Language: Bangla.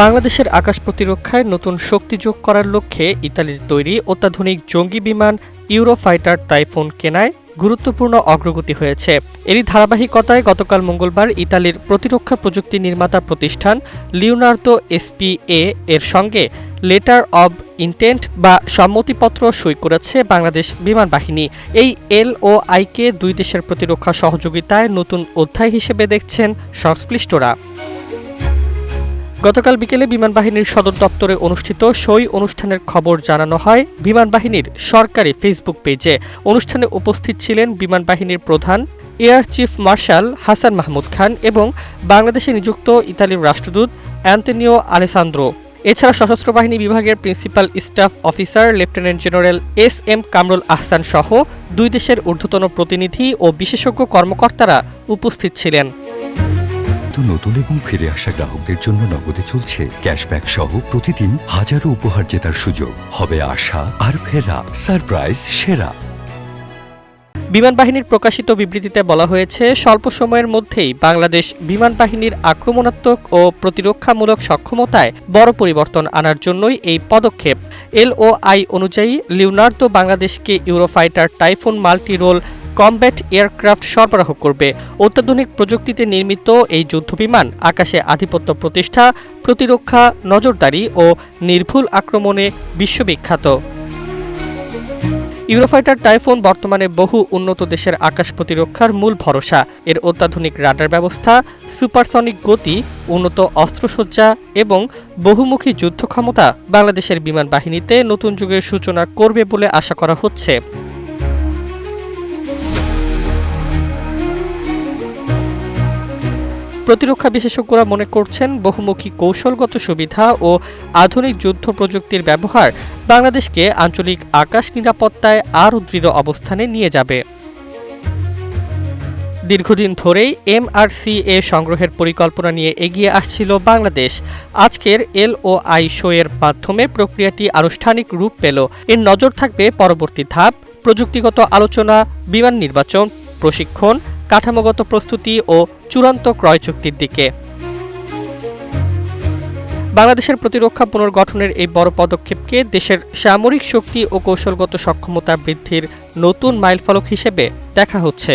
বাংলাদেশের আকাশ প্রতিরক্ষায় নতুন শক্তি যোগ করার লক্ষ্যে ইতালির তৈরি অত্যাধুনিক জঙ্গি বিমান ইউরোফাইটার টাইফুন কেনায় গুরুত্বপূর্ণ অগ্রগতি হয়েছে। এরই ধারাবাহিকতায় গতকাল মঙ্গলবার ইতালির প্রতিরক্ষা প্রযুক্তি নির্মাতা প্রতিষ্ঠান লিওনার্দো এসপিএ এর সঙ্গে লেটার অব ইন্টেন্ট বা সম্মতিপত্র সই করেছে বাংলাদেশ বিমান বাহিনী। এই এল ও আইকে দুই দেশের প্রতিরক্ষা সহযোগিতায় নতুন অধ্যায় হিসেবে দেখছেন সংশ্লিষ্টরা। গতকাল বিকেলে বিমান বাহিনীর সদর দপ্তরে অনুষ্ঠিত সই অনুষ্ঠানের খবর জানানো হয় বিমান বাহিনীর সরকারি ফেসবুক পেজে। অনুষ্ঠানে উপস্থিত ছিলেন বিমান বাহিনীর প্রধান, air chief marshal Hasan Mahmud Khan এবং বাংলাদেশে নিযুক্ত ইতালির রাষ্ট্রদূত অ্যান্টনিও আলেসান্দ্রো। এছাড়া সশস্ত্র বাহিনী বিভাগের principal staff officer, lieutenant general S M Kamrul Ahsan সহ দুই দেশের ঊর্ধ্বতন প্রতিনিধি ও বিশেষজ্ঞ কর্মকর্তারা উপস্থিত ছিলেন। তো নতুন এবং ফিরে আসা গ্রাহকদের জন্য নগদে চলছে ক্যাশব্যাক সহ প্রতিদিন হাজারো উপহার জেতার সুযোগ। হবে আশা আর ফেরা, সারপ্রাইজ, সেরা। বিমান বাহিনীর প্রকাশিত বিবৃতিতে বলা হয়েছে, স্বল্প সময়ের মধ্যেই বাংলাদেশ বিমান বাহিনীর আক্রমণাত্মক ও প্রতিরক্ষামূলক সক্ষমতায় বড় পরিবর্তন আনার জন্যই এই পদক্ষেপ। এলওআই অনুযায়ী লিওনার্দো বাংলাদেশকে Eurofighter Typhoon multi role combat aircraft সরবরাহ করবে। অত্যাধুনিক প্রযুক্তিতে নির্মিত এই যুদ্ধবিমান আকাশে আধিপত্য প্রতিষ্ঠা, প্রতিরক্ষা, নজরদারি ও নির্ভুল আক্রমণে বিশ্ববিখ্যাত। ইউরোফাইটার টাইফুন বর্তমানে বহু উন্নত দেশের আকাশ প্রতিরক্ষার মূল ভরসা। এর অত্যাধুনিক রাডার ব্যবস্থা, সুপারসনিক গতি, উন্নত অস্ত্রসজ্জা এবং বহুমুখী যুদ্ধ ক্ষমতা বাংলাদেশের বিমান বাহিনীতে নতুন যুগের সূচনা করবে বলে আশা করা হচ্ছে। প্রতিরক্ষা বিশেষজ্ঞরা মনে করছেন বহুমুখী কৌশলগত সুবিধা ও আধুনিক যুদ্ধ প্রযুক্তির ব্যবহার বাংলাদেশকে আঞ্চলিক আকাশ নিরাপত্তায় আরও দৃঢ় অবস্থানে নিয়ে যাবে। দীর্ঘদিন ধরেই এমআরসিএ সংগ্রহের পরিকল্পনা নিয়ে এগিয়ে আসছিল বাংলাদেশ। আজকের এল ও আই শো এর মাধ্যমে প্রক্রিয়াটি আনুষ্ঠানিক রূপ পেল। এর নজর থাকবে পরবর্তী ধাপ, প্রযুক্তিগত আলোচনা, বিমান নির্বাচন, প্রশিক্ষণ কাঠামোগত প্রস্তুতি ও চূড়ান্ত ক্রয় চুক্তির দিকে। বাংলাদেশের প্রতিরক্ষা পুনর্গঠনের এই বড় পদক্ষেপকে দেশের সামরিক শক্তি ও কৌশলগত সক্ষমতা বৃদ্ধির নতুন মাইলফলক হিসেবে দেখা হচ্ছে।